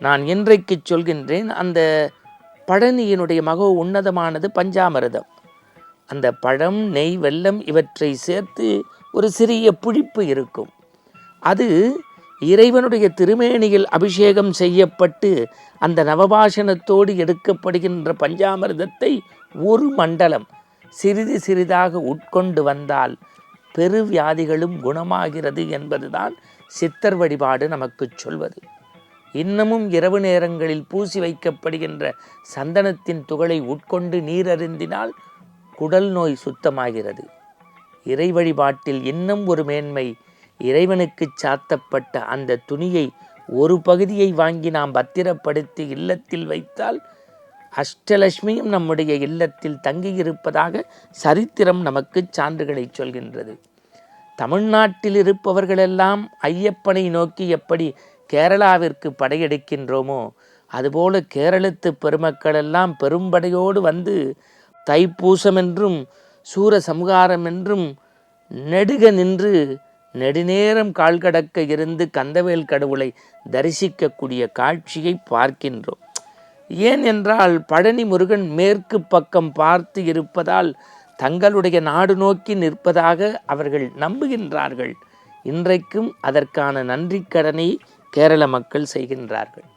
நான் இன்றைக்கு சொல்கின்றேன் அந்த பழனியினுடைய மக உன்னதமானது பஞ்சாமிர்தம். அந்த பழம் நெய் வெல்லம் இவற்றை சேர்த்து ஒரு சிறிய புளிப்பு இருக்கும். அது இறைவனுடைய திருமேனியில் அபிஷேகம் செய்யப்பட்டு அந்த நவபாஷணத்தோடு எடுக்கப்படுகின்ற பஞ்சாமிர்தத்தை ஒரு மண்டலம் சிறிது சிறிதாக உட்கொண்டு வந்தால் பெருவியாதிகளும் குணமாகிறது என்பதுதான் சித்தர் வழிபாடு நமக்கு சொல்வது. இன்னமும் இரவு நேரங்களில் பூசி வைக்கப்படுகின்ற சந்தனத்தின் துகளை உட்கொண்டு நீர் அருந்தினால் குடல் நோய் சுத்தமாகிறது. இறை வழிபாட்டில் இன்னும் ஒரு மேன்மை இறைவனுக்கு சாத்தப்பட்ட அந்த துணியை ஒரு பகுதியை வாங்கி நாம் பத்திரப்படுத்தி இல்லத்தில் வைத்தால் அஷ்டலட்சுமியும் நம்முடைய இல்லத்தில் தங்கியிருப்பதாக சரித்திரம் நமக்கு சான்றுகளை சொல்கின்றது. தமிழ்நாட்டில் இருப்பவர்களெல்லாம் ஐயப்பனை நோக்கி எப்படி கேரளாவிற்கு படையெடுக்கின்றோமோ அதுபோல கேரளத்து பெருமக்கள் எல்லாம் பெரும்படையோடு வந்து தைப்பூசம் என்றும் சூர சம்ஹாரம் என்றும் நெடுக நின்று நெடுநேரம் கால் கடக்க இருந்து கந்தவேல் கடவுளை தரிசிக்கக்கூடிய காட்சியை பார்க்கின்றோம். ஏன் என்றால் பழனி முருகன் மேற்கு பக்கம் பார்த்து இருப்பதால் தங்களுடைய நாடு நோக்கி நிற்பதாக அவர்கள் நம்புகின்றார்கள். இன்றைக்கும் அதற்கான நன்றிக்கடனை கடனை கேரள மக்கள் செய்கின்றார்கள்.